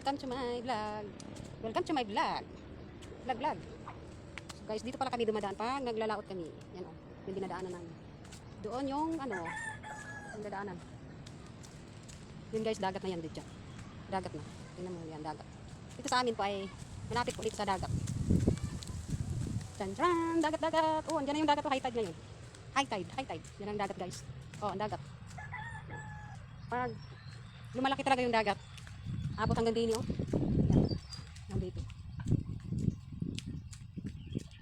welcome to my vlog. Welcome to my vlog. Vlog, vlog. So guys, dito pala kami dumadaan pag naglalaot kami. Yan o, yung dinadaanan namin. Doon yung ano, yung dadaanan. Yun guys, dagat na yan dito. Dagat na. Tingnan mo yan, dagat. Dito sa amin po ay malapit po sa dagat. Chan chan, dagat dagat. Oh, andyan na yung dagat po, high tide ngayon. High tide, high tide. Yan ang dagat guys. Oh, ang dagat. Pag lumalaki talaga yung dagat, abot hanggang dini oh. Yan. Hanggang.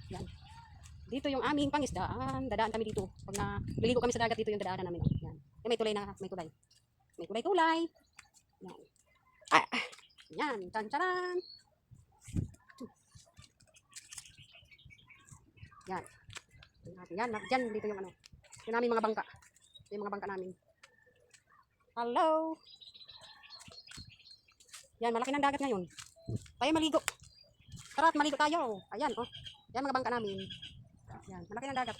Yan. Dito yung aming pangisdaan. Dadaan kami dito. Pag na naligo kami sa dagat, dito yung dadaanan namin. Oh. Yan. Yan, may tulay na, may tulay. May tulay-tulay. Yan. Ah, ah. Yan. Chan charan. Yan. Yan, yan, dito yung ano. Yung namin mga bangka. Yung mga bangka namin. Hello. Yan, malaki ng dagat ngayon. Tayo maligo. Tara, maligo tayo. Ayan, oh. Yan mga bangka namin. Yan, malaki ng dagat.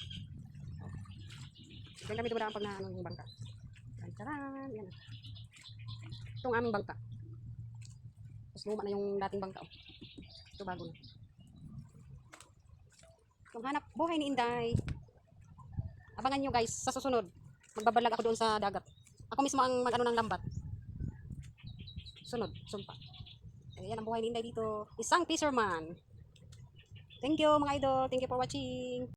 Diyan kami dumadaan pag na ano yung bangka. Yan, taran. Yan. Ito ang aming bangka. Tapos luma na yung dating bangka. Oh. Ito bago na. Yung hanap buhay ni Inday. Abangan nyo guys, sa susunod. Magbabalag ako doon sa dagat. Ako mismo ang mag-ano ng lambat. Sunod, sumpa. Ayan ang buhay ni Inday dito. Isang fisherman. Thank you mga idol. Thank you for watching.